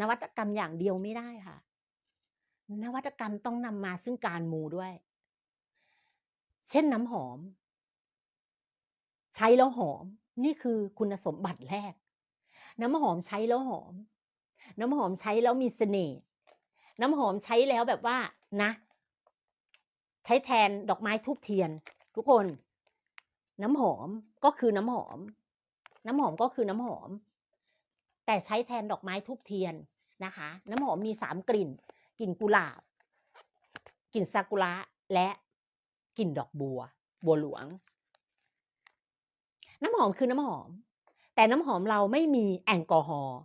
นวัตกรรมอย่างเดียวไม่ได้ค่ะ นวัตกรรมต้องนำมาซึ่งการมูด้วย เช่นน้ำหอม ใช้แล้วหอม นี่คือคุณสมบัติแรก น้ำหอมใช้แล้วหอม น้ำหอมใช้แล้วมีเสน่ห์น้ำหอมใช้แล้วแบบว่านะ ใช้แทนดอกไม้ทูบเทียน ทุกคน น้ำหอมก็คือน้ำหอม น้ำหอมก็คือน้ำหอม แต่ใช้แทนดอกไม้ทูบเทียนนะคะ น้ำหอมมีสามกลิ่น กลิ่นกุหลาบ กลิ่นซากุระและกลิ่นดอกบัว บัวหลวง น้ำหอมคือน้ำหอม แต่น้ำหอมเราไม่มีแอลกอฮอล์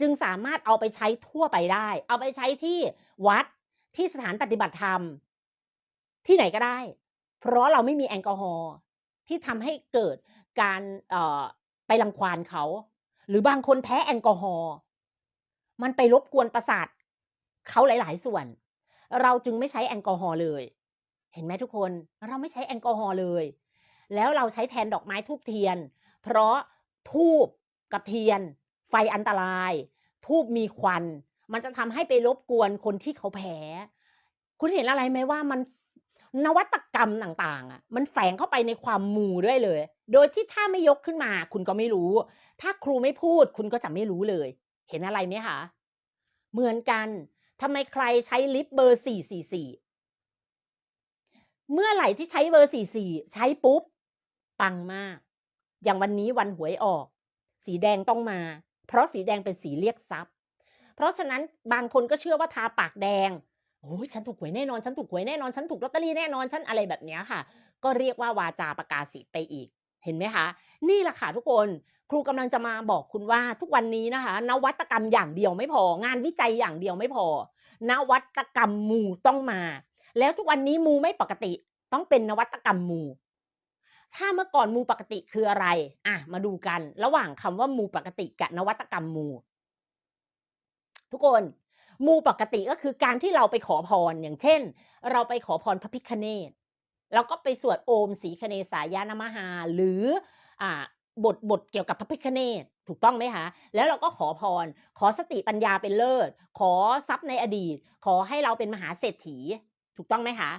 จึงสามารถเอาไปใช้ทั่วไปได้ เอาไปใช้ที่วัดที่สถานปฏิบัติธรรม ที่ไหนก็ได้ เพราะเราไม่มีแอลกอฮอล์ที่ทำให้เกิดการไปรังควานเขา หรือบางคนแพ้แอลกอฮอล์มันไปรบกวนประสาทเขาหลาย ๆ ส่วน เราจึงไม่ใช้แอลกอฮอล์เลย เห็นไหมทุกคนเราไม่ใช้แอลกอฮอล์เลย แล้วเราใช้แทนดอกไม้ทูบเทียน เพราะทูบกับเทียน ไฟอันตราย ทูบมีควัน มันจะทำให้ไปรบกวนคนที่เขาแพ้ คุณเห็นอะไรไหมว่ามัน นวัตกรรมต่างๆอะมันแฝงเข้าไปในความมูด้วยเลย โดยที่ถ้าไม่ยกขึ้นมา คุณก็ไม่รู้ ถ้าครูไม่พูด คุณก็จะไม่รู้เลย เห็นอะไรไหมคะเหมือนกันทำไมใครใช้ลิปเบอร์สี่สี่สี่เมื่อไหร่ที่ใช้เบอร์สี่สี่ใช้ปุ๊บ ปังมาก อย่างวันนี้วันหวยออก สีแดงต้องมา เพราะสีแดงเป็นสีเรียกทรัพย์ เพราะฉะนั้นบางคนก็เชื่อว่าทาปากแดง โอ้ยฉันถูกหวยแน่นอน ฉันถูกหวยแน่นอน ฉันถูกลอตเตอรี่แน่นอน ฉันอะไรแบบนี้ค่ะ ก็เรียกว่าวาจาประกาศสิทธิ์ไปอีก เห็นไหมคะ นี่แหละค่ะทุกคน ครูกำลังจะมาบอกคุณว่าทุกวันนี้นะคะ นวัตกรรมอย่างเดียวไม่พอ งานวิจัยอย่างเดียวไม่พอ นวัตกรรมมูต้องมา แล้วทุกวันนี้มูไม่ปกติ ต้องเป็นนวัตกรรมมูถ้าเมื่อก่อนมูปกติคืออะไร อะ มาดูกัน ระหว่างคำว่ามูปกติกับนวัตกรรมมู ทุกคน มูปกติก็คือการที่เราไปขอพรอย่างเช่น เราไปขอพรพระพิคเนตเราก็ไปสวดโอมสีคเนสายานมหาหรืออ่าบทบทเกี่ยวกับพระพิคเนตถูกต้องไหมคะแล้วเราก็ขอพร ขอสติปัญญาเป็นเลิศ ขอทรัพย์ในอดีต ขอให้เราเป็นมหาเศรษฐี ถูกต้องไหมคะ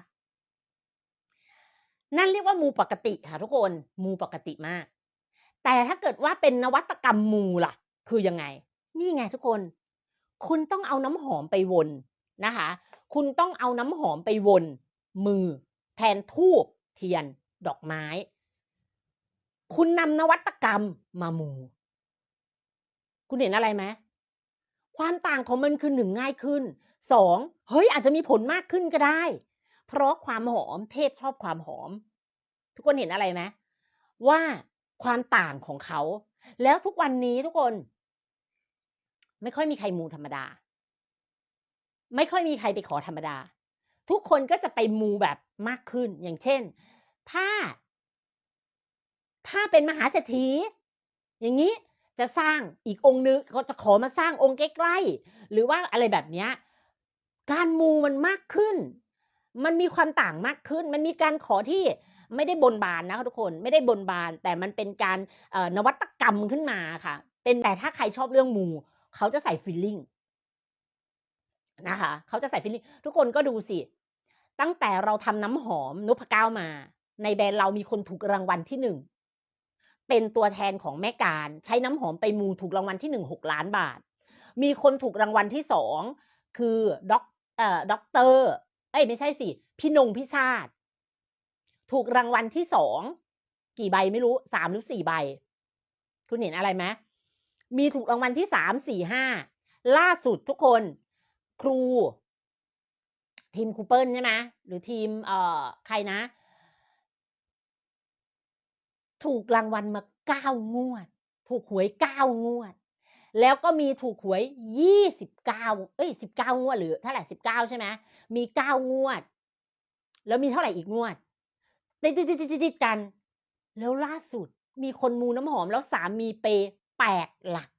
นั่นเรียกว่ามูปกติค่ะทุกคนมูปกติมาก แต่ถ้าเกิดว่าเป็นนวัตกรรมมูล่ะ คือยังไง นี่ไงทุกคน คุณต้องเอาน้ำหอมไปวนนะคะ คุณต้องเอาน้ำหอมไปวนมือ แทนทูบเทียน ดอกไม้ คุณนำนวัตกรรมมามู คุณเห็นอะไรไหมความต่างของมันคือหนึ่งง่ายขึ้นสองเฮ้ยอาจจะมีผลมากขึ้นก็ได้ เพราะความหอมเทพชอบความหอม ทุกคนเห็นอะไรไหมว่าความต่างของเขา แล้วทุกวันนี้ทุกคน ไม่ค่อยมีใครมูธรรมดา ไม่ค่อยมีใครไปขอธรรมดา ทุกคนก็จะไปมูแบบมากขึ้น อย่างเช่น ถ้า ถ้าเป็นมหาเศรษฐี อย่างนี้จะสร้างอีกองค์นึงก็จะขอมาสร้างองค์ใกล้ๆ หรือว่าอะไรแบบนี้การมูมันมากขึ้น มันมีความต่างมากขึ้น มันมีการขอที่ไม่ได้บนบานนะคะทุกคนไม่ได้บนบาน แต่มันเป็นการนวัตกรรมขึ้นมาค่ะ เป็นแต่ถ้าใครชอบเรื่องมู เขาจะใส่ฟิลลิ่งนะคะเขาจะใส่ฟิลลิ่งทุกคนก็ดูสิ ตั้งแต่เราทำน้ำหอมนพก้าวมา ในแบรนด์เรามีคนถูกรางวัลที่หนึ่งเป็นตัวแทนของแม่การใช้น้ำหอมไปมูถูกรางวัลที่หนึ่งหกล้านบาท มีคนถูกรางวัลที่สองคือด็อกเอ่อด็อกเตอร์เอ้ยไม่ใช่สิพี่นงพิชาติ ถูกรางวัลที่สองกี่ใบไม่รู้สามหรือสี่ใบ คุณเห็นอะไรไหม มีถูกรางวัลที่สามสี่ห้าล่าสุดทุกคนครู ทีมคูเปิลใช่ไหมหรือทีมเอ่อใครนะ ถูกรางวัลมาเก้างวด ถูกหวยเก้างวด แล้วก็มีถูกหวยยี่สิบเก้าเอ้ยสิบเก้างวดหรือเท่าไหร่สิบเก้าใช่ไหมมีเก้างวด แล้วมีเท่าไหร่อีกงวดติดติดติดติดกัน แล้วล่าสุดมีคนมูน้ำหอมแล้วสามีเป แปดหลัก